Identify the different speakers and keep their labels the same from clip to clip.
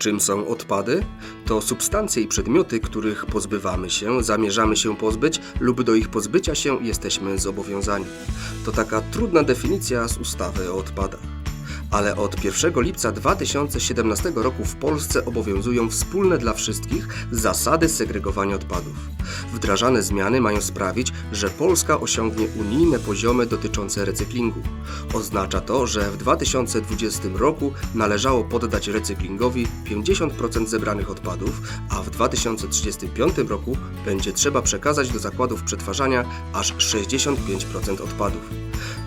Speaker 1: Czym są odpady? To substancje i przedmioty, których pozbywamy się, zamierzamy się pozbyć lub do ich pozbycia się jesteśmy zobowiązani. To taka trudna definicja z ustawy o odpadach. Ale od 1 lipca 2017 roku w Polsce obowiązują wspólne dla wszystkich zasady segregowania odpadów. Wdrażane zmiany mają sprawić, że Polska osiągnie unijne poziomy dotyczące recyklingu. Oznacza to, że w 2020 roku należało poddać recyklingowi 50% zebranych odpadów, a w 2035 roku będzie trzeba przekazać do zakładów przetwarzania aż 65% odpadów.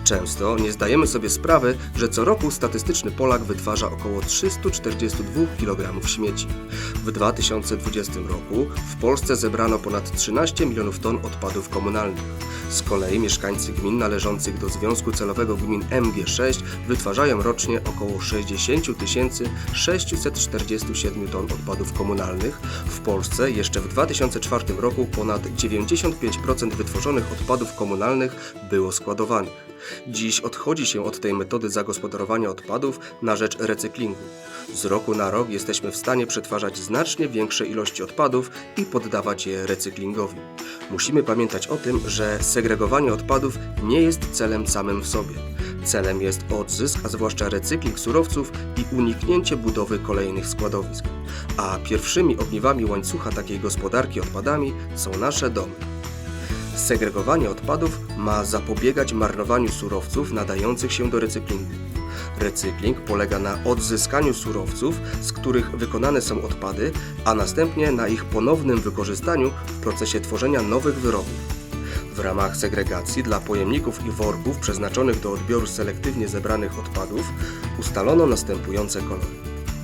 Speaker 1: Często nie zdajemy sobie sprawy, że co roku statystyczny Polak wytwarza około 342 kg śmieci. W 2020 roku w Polsce zebrano ponad 13 milionów ton odpadów komunalnych. Z kolei mieszkańcy gmin należących do Związku Celowego Gmin MG6 wytwarzają rocznie około 60 647 ton odpadów komunalnych. W Polsce jeszcze w 2004 roku ponad 95% wytworzonych odpadów komunalnych było składowanych. Dziś odchodzi się od tej metody zagospodarowania odpadów na rzecz recyklingu. Z roku na rok jesteśmy w stanie przetwarzać znacznie większe ilości odpadów i poddawać je recyklingowi. Musimy pamiętać o tym, że segregowanie odpadów nie jest celem samym w sobie. Celem jest odzysk, a zwłaszcza recykling surowców i uniknięcie budowy kolejnych składowisk. A pierwszymi ogniwami łańcucha takiej gospodarki odpadami są nasze domy. Segregowanie odpadów ma zapobiegać marnowaniu surowców nadających się do recyklingu. Recykling polega na odzyskaniu surowców, z których wykonane są odpady, a następnie na ich ponownym wykorzystaniu w procesie tworzenia nowych wyrobów. W ramach segregacji dla pojemników i worków przeznaczonych do odbioru selektywnie zebranych odpadów ustalono następujące kolory.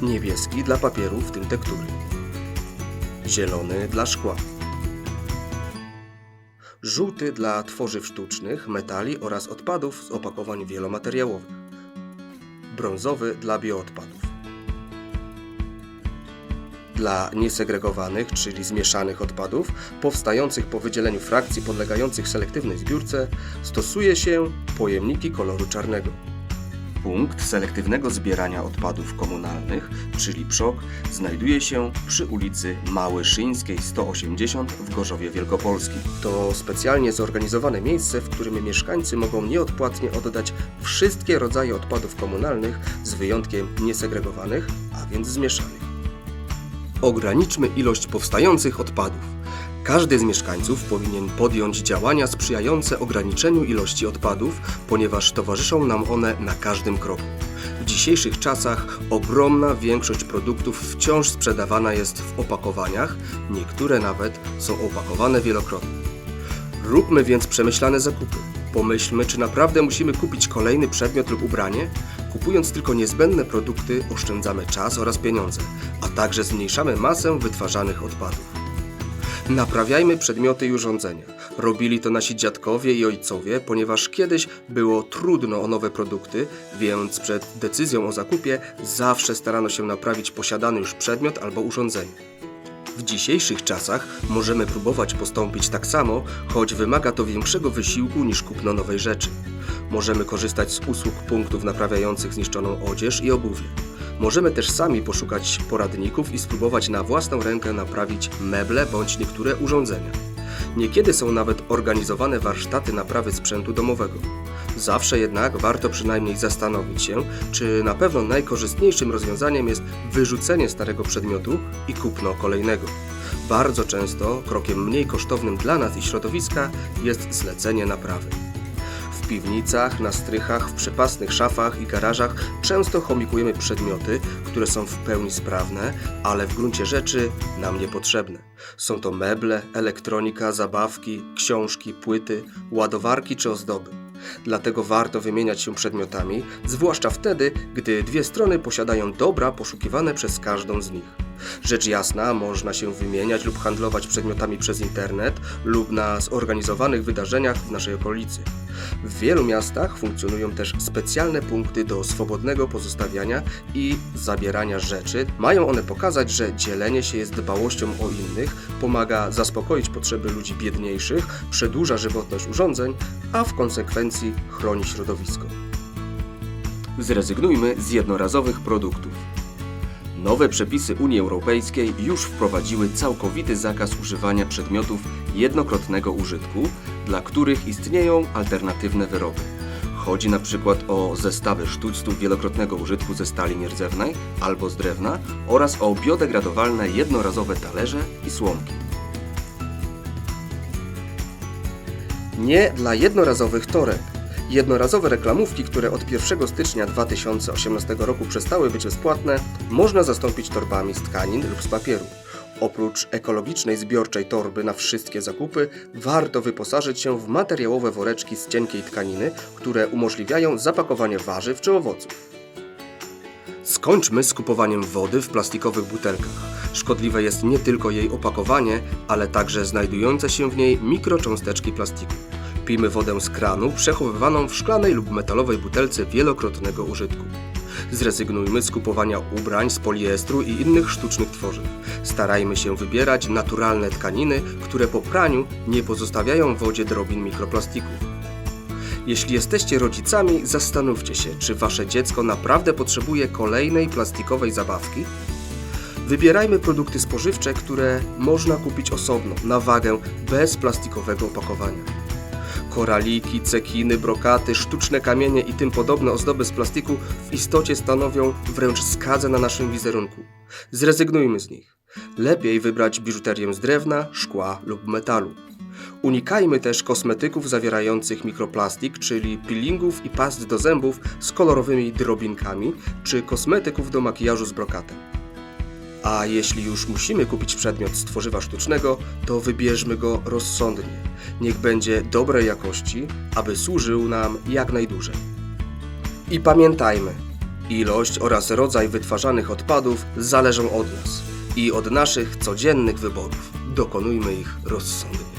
Speaker 1: Niebieski dla papieru, w tym tektury. Zielony dla szkła żółty dla tworzyw sztucznych, metali oraz odpadów z opakowań wielomateriałowych, brązowy dla bioodpadów. Dla niesegregowanych, czyli zmieszanych odpadów, powstających po wydzieleniu frakcji podlegających selektywnej zbiórce, stosuje się pojemniki koloru czarnego. Punkt selektywnego zbierania odpadów komunalnych, czyli PSZOK, znajduje się przy ulicy Małyszyńskiej 180 w Gorzowie Wielkopolskim. To specjalnie zorganizowane miejsce, w którym mieszkańcy mogą nieodpłatnie oddać wszystkie rodzaje odpadów komunalnych z wyjątkiem niesegregowanych, a więc zmieszanych. Ograniczmy ilość powstających odpadów. Każdy z mieszkańców powinien podjąć działania sprzyjające ograniczeniu ilości odpadów, ponieważ towarzyszą nam one na każdym kroku. W dzisiejszych czasach ogromna większość produktów wciąż sprzedawana jest w opakowaniach, niektóre nawet są opakowane wielokrotnie. Róbmy więc przemyślane zakupy. Pomyślmy, czy naprawdę musimy kupić kolejny przedmiot lub ubranie. Kupując tylko niezbędne produkty, oszczędzamy czas oraz pieniądze, a także zmniejszamy masę wytwarzanych odpadów. Naprawiajmy przedmioty i urządzenia. Robili to nasi dziadkowie i ojcowie, ponieważ kiedyś było trudno o nowe produkty, więc przed decyzją o zakupie zawsze starano się naprawić posiadany już przedmiot albo urządzenie. W dzisiejszych czasach możemy próbować postąpić tak samo, choć wymaga to większego wysiłku niż kupno nowej rzeczy. Możemy korzystać z usług punktów naprawiających zniszczoną odzież i obuwie. Możemy też sami poszukać poradników i spróbować na własną rękę naprawić meble bądź niektóre urządzenia. Niekiedy są nawet organizowane warsztaty naprawy sprzętu domowego. Zawsze jednak warto przynajmniej zastanowić się, czy na pewno najkorzystniejszym rozwiązaniem jest wyrzucenie starego przedmiotu i kupno kolejnego. Bardzo często krokiem mniej kosztownym dla nas i środowiska jest zlecenie naprawy. Piwnicach, na strychach, w przepasnych szafach i garażach często chomikujemy przedmioty, które są w pełni sprawne, ale w gruncie rzeczy nam niepotrzebne. Są to meble, elektronika, zabawki, książki, płyty, ładowarki czy ozdoby. Dlatego warto wymieniać się przedmiotami, zwłaszcza wtedy, gdy dwie strony posiadają dobra poszukiwane przez każdą z nich. Rzecz jasna, można się wymieniać lub handlować przedmiotami przez internet lub na zorganizowanych wydarzeniach w naszej okolicy. W wielu miastach funkcjonują też specjalne punkty do swobodnego pozostawiania i zabierania rzeczy. Mają one pokazać, że dzielenie się jest dbałością o innych, pomaga zaspokoić potrzeby ludzi biedniejszych, przedłuża żywotność urządzeń, a w konsekwencji chroni środowisko. Zrezygnujmy z jednorazowych produktów. Nowe przepisy Unii Europejskiej już wprowadziły całkowity zakaz używania przedmiotów jednokrotnego użytku, dla których istnieją alternatywne wyroby. Chodzi na przykład o zestawy sztućców wielokrotnego użytku ze stali nierdzewnej albo z drewna oraz o biodegradowalne jednorazowe talerze i słomki. Nie dla jednorazowych toreb. Jednorazowe reklamówki, które od 1 stycznia 2018 roku przestały być bezpłatne, można zastąpić torbami z tkanin lub z papieru. Oprócz ekologicznej zbiorczej torby na wszystkie zakupy, warto wyposażyć się w materiałowe woreczki z cienkiej tkaniny, które umożliwiają zapakowanie warzyw czy owoców. Skończmy z kupowaniem wody w plastikowych butelkach. Szkodliwe jest nie tylko jej opakowanie, ale także znajdujące się w niej mikrocząsteczki plastiku. Pijmy wodę z kranu przechowywaną w szklanej lub metalowej butelce wielokrotnego użytku. Zrezygnujmy z kupowania ubrań z poliestru i innych sztucznych tworzyw. Starajmy się wybierać naturalne tkaniny, które po praniu nie pozostawiają w wodzie drobin mikroplastików. Jeśli jesteście rodzicami, zastanówcie się, czy wasze dziecko naprawdę potrzebuje kolejnej plastikowej zabawki. Wybierajmy produkty spożywcze, które można kupić osobno, na wagę, bez plastikowego opakowania. Koraliki, cekiny, brokaty, sztuczne kamienie i tym podobne ozdoby z plastiku w istocie stanowią wręcz skadzę na naszym wizerunku. Zrezygnujmy z nich. Lepiej wybrać biżuterię z drewna, szkła lub metalu. Unikajmy też kosmetyków zawierających mikroplastik, czyli peelingów i past do zębów z kolorowymi drobinkami, czy kosmetyków do makijażu z brokatem. A jeśli już musimy kupić przedmiot z tworzywa sztucznego, to wybierzmy go rozsądnie. Niech będzie dobrej jakości, aby służył nam jak najdłużej. I pamiętajmy, ilość oraz rodzaj wytwarzanych odpadów zależą od nas i od naszych codziennych wyborów. Dokonujmy ich rozsądnie.